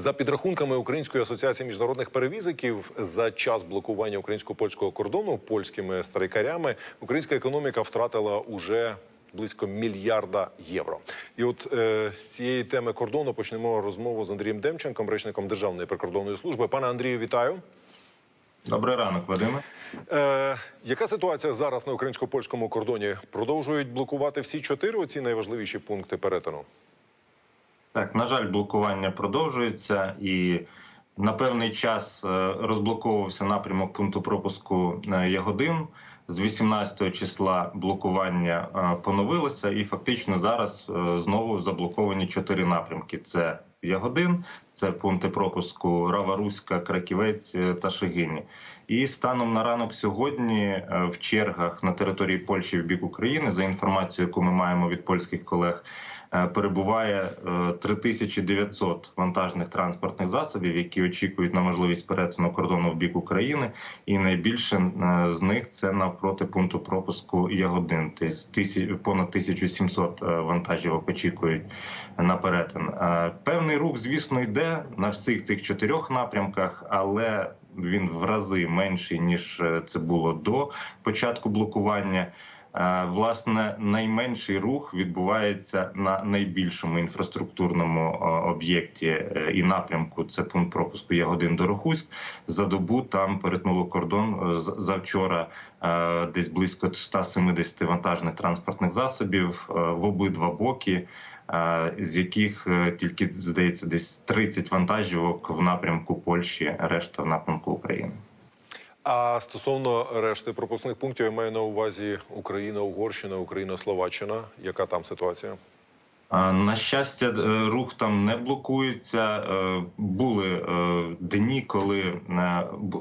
За підрахунками Української асоціації міжнародних перевізиків, за час блокування українсько-польського кордону польськими страйкарями українська економіка втратила уже близько мільярда євро. І от е, з цієї теми кордону почнемо розмову з Андрієм Демченком, речником Державної прикордонної служби. Пане Андрію, вітаю. Добрий ранок, Вадиме. Е, яка ситуація зараз на українсько-польському кордоні? Продовжують блокувати всі чотири оці найважливіші пункти перетину? Так, на жаль, блокування продовжується і на певний час е, розблоковувався напрямок пункту пропуску е, Ягодин. З 18 числа блокування е, поновилося, і фактично зараз знову заблоковані чотири напрямки: це Ягодин, це пункти пропуску Рава Руська, Краківець та Шегині. І станом на ранок сьогодні в чергах на території Польщі в бік України, за інформацією, яку ми маємо від польських колег, перебуває е, 3900 вантажних транспортних засобів, які очікують на можливість перетину кордону в бік України, і найбільше е, з них це навпроти пункту пропуску Ягодин. Тобто понад 1700 е, вантажівок очікують на перетин. Е, Певний рух, звісно, йде на всіх цих чотирьох напрямках, але він в рази менший ніж е, це було до початку блокування. Е, Власне, найменший рух відбувається на найбільшому інфраструктурному е, об'єкті е, і напрямку. Це пункт пропуску Ягодин Дорохуськ. За добу там перетнуло кордон завчора десь близько 170 вантажних транспортних засобів в обидва боки. З яких тільки здається десь 30 вантажівок в напрямку Польщі, решта в напрямку України. А стосовно решти пропускних пунктів, я маю на увазі Україна, Угорщина, Україна, Словаччина. Яка там ситуація? На щастя, е, рух там не блокується. Е, Були е, дні, коли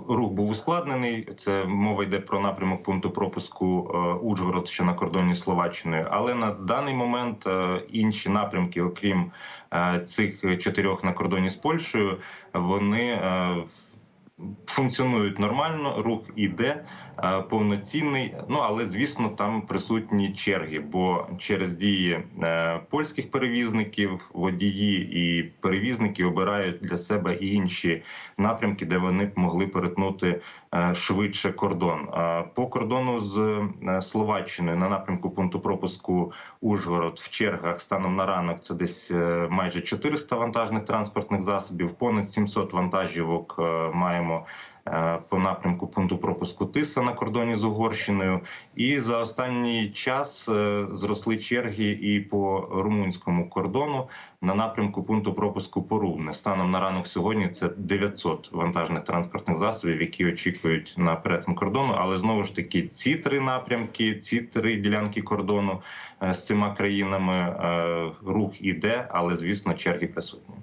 рух був ускладнений. Це мова йде про напрямок пункту пропуску Ужгород, що на кордоні Словаччиною. Але на даний момент інші напрямки, окрім цих чотирьох на кордоні з Польщею, вони е, функціонують нормально, рух іде е, повноцінний. Ну але звісно, там присутні черги, бо через дії е, польських перевізників водії і перевізники обирають для себе інші напрямки, де вони б могли перетнути е, швидше кордон. По кордону з Словаччиною на напрямку пункту пропуску Ужгород в чергах станом на ранок це десь майже 400 вантажних транспортних засобів, понад 700 вантажівок маємо. Е, По напрямку пункту пропуску Тиса на кордоні з Угорщиною, і за останній час е, зросли черги і по румунському кордону на напрямку пункту пропуску Порубне. Станом на ранок сьогодні це 900 вантажних транспортних засобів, які очікують на перетин кордону. Але знову ж таки, ці три напрямки, ці три ділянки кордону е, з цими країнами рух іде, але звісно, черги присутні.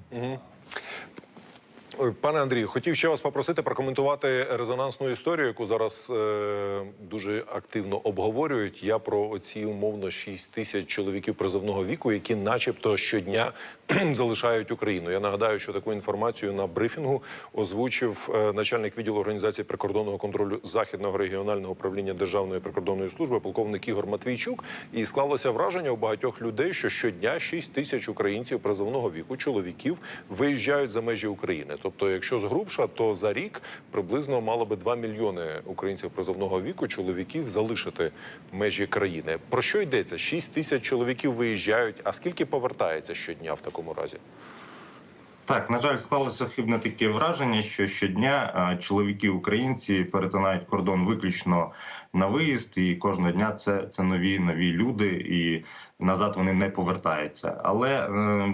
Пане Андрію, хотів ще вас попросити прокоментувати резонансну історію, яку зараз е, дуже активно обговорюють. Я про оці умовно 6 тисяч чоловіків призовного віку, які, начебто, щодня залишають Україну. Я нагадаю, що таку інформацію на брифінгу озвучив е, начальник відділу організації прикордонного контролю західного регіонального управління Державної прикордонної служби, полковник Ігор Матвійчук. І склалося враження у багатьох людей, що щодня 6 тисяч українців призовного віку, чоловіків, виїжджають за межі України. Тобто, якщо згрубша, то за рік приблизно мало би 2 мільйони українців призовного віку, чоловіків залишити межі країни. Про що йдеться? 6 тисяч чоловіків виїжджають. А скільки повертається щодня в такому разі? Так, на жаль, склалося хибне таке враження, що щодня чоловіки українці перетинають кордон виключно на виїзд, і кожного дня це, це нові нові люди, і назад вони не повертаються. Але е,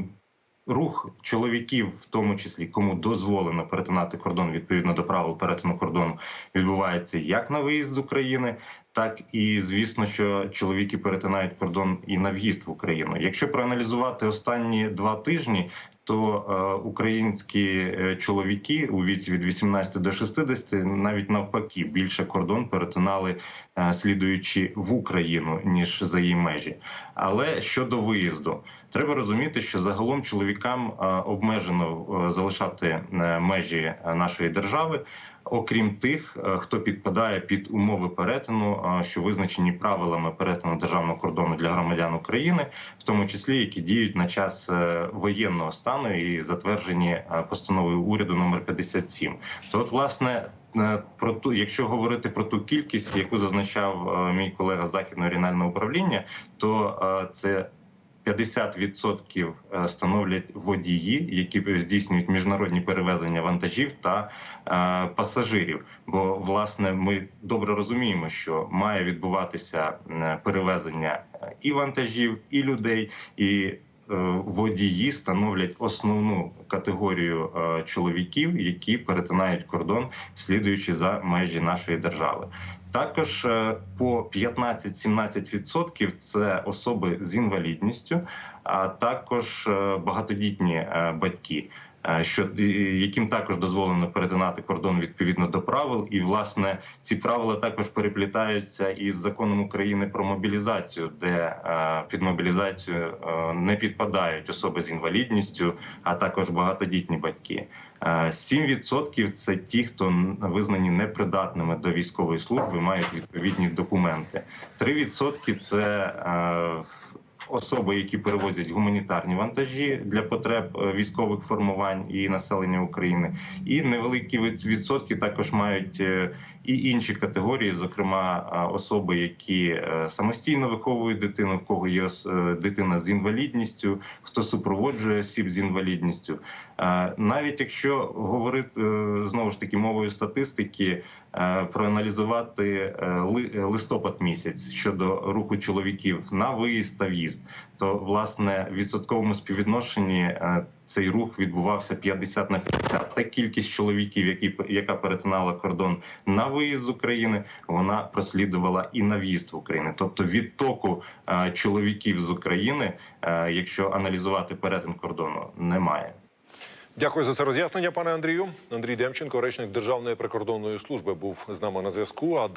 рух чоловіків, в тому числі кому дозволено перетинати кордон відповідно до правил перетину кордону, відбувається як на виїзд з України, так і звісно, що чоловіки перетинають кордон і на в'їзд в Україну. Якщо проаналізувати останні два тижні, то е, українські е, чоловіки у віці від 18 до 60 навіть навпаки більше кордон перетинали, е, слідуючи в Україну ніж за її межі. Але щодо виїзду, треба розуміти, що загалом чоловікам обмежено залишати межі нашої держави. Окрім тих, е, хто підпадає під умови перетину, е, що визначені правилами перетину державного кордону для громадян України, в тому числі які діють на час е, воєнного стану і затверджені постановою уряду номер 57. То, от, власне, про ту, якщо говорити про ту кількість, яку зазначав мій колега з західного регіонального управління, то це 50% е, становлять водії, які здійснюють міжнародні перевезення вантажів та е, пасажирів. Бо власне ми добре розуміємо, що має відбуватися е, перевезення е, і вантажів, і людей, і водії становлять основну категорію е, чоловіків, які перетинають кордон, слідуючи за межі нашої держави. Також е, по 15-17% це особи з інвалідністю, а також е, багатодітні е, батьки. Що яким також дозволено перетинати кордон відповідно до правил, і власне ці правила також переплітаються із законом України про мобілізацію, де під мобілізацію не підпадають особи з інвалідністю, а також багатодітні батьки. Е, 7% – це ті, хто визнані непридатними до військової служби, мають відповідні документи. 3% – це особи, які перевозять гуманітарні вантажі для потреб е, військових формувань і населення України. І невеликі від- відсотки також мають е, і інші категорії, зокрема особи, які е, самостійно виховують дитину, в кого є е, дитина з інвалідністю, хто супроводжує осіб з інвалідністю. Навіть якщо говорити е, знову ж таки мовою статистики, проаналізувати ли- листопад місяць щодо руху чоловіків на виїзд та в'їзд, то власне в відсотковому співвідношенні цей рух відбувався 50 на 50. Та кількість чоловіків, які яка перетинала кордон на виїзд з України, вона прослідувала і на в'їзд в Україну. Тобто відтоку е, чоловіків з України, е, якщо аналізувати перетин кордону, немає. Дякую за це роз'яснення, пане Андрію. Андрій Демченко, речник Державної прикордонної служби, був з нами на зв'язку. А